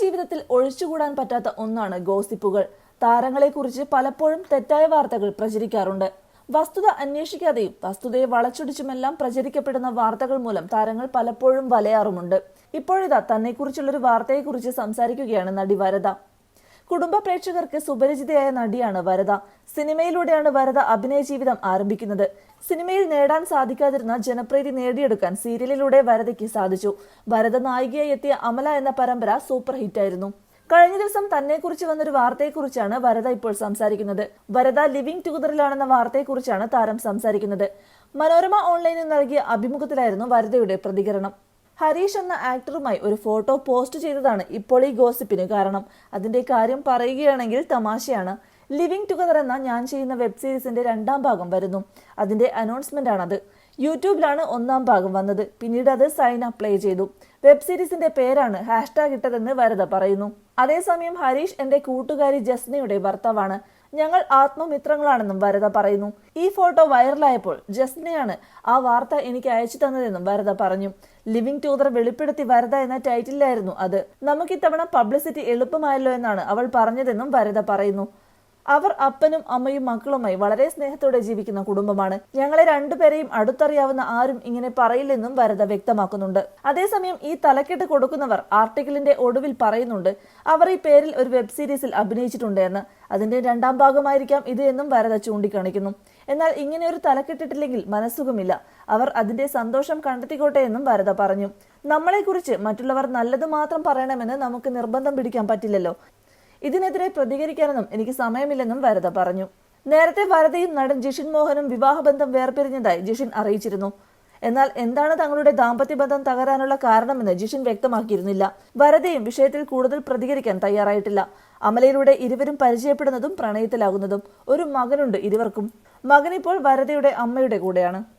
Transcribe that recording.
ജീവിതത്തിൽ ഒഴിച്ചുകൂടാൻ പറ്റാത്ത ഒന്നാണ് ഗോസിപ്പുകൾ. താരങ്ങളെക്കുറിച്ച് പലപ്പോഴും തെറ്റായ വാർത്തകൾ പ്രചരിക്കാറുണ്ട്. വസ്തുത അന്വേഷിക്കാതെയും വസ്തുതയെ വളച്ചൊടിച്ചുമെല്ലാം പ്രചരിക്കപ്പെടുന്ന വാർത്തകൾ മൂലം താരങ്ങൾ പലപ്പോഴും വലയാറുമുണ്ട്. ഇപ്പോഴിതാ തന്നെക്കുറിച്ചുള്ളൊരു വാർത്തയെക്കുറിച്ച് സംസാരിക്കുകയാണ് നടി വരദ. കുടുംബ പ്രേക്ഷകർക്ക് സുപരിചിതയായ നടിയാണ് വരദ. സിനിമയിലൂടെയാണ് വരദ അഭിനയ ജീവിതം ആരംഭിക്കുന്നത്. സിനിമയിൽ നേടാൻ സാധിക്കാതിരുന്ന ജനപ്രീതി നേടിയെടുക്കാൻ സീരിയലിലൂടെ വരദയ്ക്ക് സാധിച്ചു. വരദ നായികയായി എത്തിയ അമല എന്ന പരമ്പര സൂപ്പർ ഹിറ്റായിരുന്നു. കഴിഞ്ഞ ദിവസം തന്നെക്കുറിച്ച് വന്നൊരു വാർത്തയെക്കുറിച്ചാണ് വരദ ഇപ്പോൾ സംസാരിക്കുന്നത്. വരദ ലിവിംഗ് ടുഗദറിലാണെന്ന വാർത്തയെക്കുറിച്ചാണ് താരം സംസാരിക്കുന്നത്. മനോരമ ഓൺലൈനിൽ നൽകിയ അഭിമുഖത്തിലായിരുന്നു വരദയുടെ പ്രതികരണം. ഹരീഷ് എന്ന ആക്ടറുമായി ഒരു ഫോട്ടോ പോസ്റ്റ് ചെയ്തതാണ് ഇപ്പോൾ ഈ ഗോസിപ്പിന് കാരണം. അതിന്റെ കാര്യം പറയുകയാണെങ്കിൽ തമാശയാണ്. ലിവിംഗ് ടുഗദർ എന്ന ഞാൻ ചെയ്യുന്ന വെബ് സീരീസിന്റെ രണ്ടാം ഭാഗം വരുന്നു. അതിന്റെ അനൗൺസ്മെന്റ് ആണത്. യൂട്യൂബിലാണ് ഒന്നാം ഭാഗം വന്നത്. പിന്നീട് അത് സൈൻ അപ്ലൈ ചെയ്തു. വെബ് സീരീസിന്റെ പേരാണ് ഹാഷ്ടാഗ് ഇട്ടതെന്ന് വരദ പറയുന്നു. അതേസമയം ഹരീഷ് എന്റെ കൂട്ടുകാരി ജസ്നയുടെ ഭർത്താവാണ്. ഞങ്ങൾ ആത്മമിത്രങ്ങളാണെന്നും വരദ പറയുന്നു. ഈ ഫോട്ടോ വൈറലായപ്പോൾ ജസ്നയാണ് ആ വാർത്ത എനിക്ക് അയച്ചു തന്നതെന്നും വരദ പറഞ്ഞു. ലിവിംഗ് ടൂതർ വെളിപ്പെടുത്തി വരദ എന്ന ടൈറ്റിലായിരുന്നു അത്. നമുക്കിത്തവണ പബ്ലിസിറ്റി എളുപ്പമായല്ലോ എന്നാണ് അവൾ പറഞ്ഞതെന്നും വരദ പറയുന്നു. അവർ അപ്പനും അമ്മയും മക്കളുമായി വളരെ സ്നേഹത്തോടെ ജീവിക്കുന്ന കുടുംബമാണ്. ഞങ്ങളെ രണ്ടുപേരെയും അടുത്തറിയാവുന്ന ആരും ഇങ്ങനെ പറയില്ലെന്നും വരദ വ്യക്തമാക്കുന്നുണ്ട്. അതേസമയം ഈ തലക്കെട്ട് കൊടുക്കുന്നവർ ആർട്ടിക്കിളിന്റെ ഒടുവിൽ പറയുന്നുണ്ട് അവർ ഈ പേരിൽ ഒരു വെബ് സീരീസിൽ അഭിനയിച്ചിട്ടുണ്ട് എന്ന് അതിന്റെ രണ്ടാം ഭാഗമായിരിക്കാം ഇത് എന്നും വരദ ചൂണ്ടിക്കാണിക്കുന്നു. എന്നാൽ ഇങ്ങനെ ഒരു തലക്കെട്ടിട്ടില്ലെങ്കിൽ മനസ്സുഖമില്ല. അവർ അതിന്റെ സന്തോഷം കണ്ടെത്തിക്കോട്ടെ എന്നും വരദ പറഞ്ഞു. നമ്മളെക്കുറിച്ച് മറ്റുള്ളവർ നല്ലത് മാത്രം പറയണമെന്ന് നമുക്ക് നിർബന്ധം പിടിക്കാൻ പറ്റില്ലല്ലോ. ഇതിനെതിരെ പ്രതികരിക്കാനൊന്നും എനിക്ക് സമയമില്ലെന്നും വരദ പറഞ്ഞു. നേരത്തെ വരദയും നടൻ ജിഷിൻ മോഹനും വിവാഹബന്ധം വേർപിരിഞ്ഞതായി ജിഷിൻ അറിയിച്ചിരുന്നു. എന്നാൽ എന്താണ് തങ്ങളുടെ ദാമ്പത്യ ബന്ധം തകരാനുള്ള കാരണമെന്ന് ജിഷിൻ വ്യക്തമാക്കിയിരുന്നില്ല. വരദയും വിഷയത്തിൽ കൂടുതൽ പ്രതികരിക്കാൻ തയ്യാറായിട്ടില്ല. അമലയിലൂടെ ഇരുവരും പരിചയപ്പെടുന്നതും പ്രണയത്തിലാകുന്നതും ഒരു മകനുണ്ട് ഇരുവർക്കും. മകനിപ്പോൾ വരദയുടെ അമ്മയുടെ കൂടെയാണ്.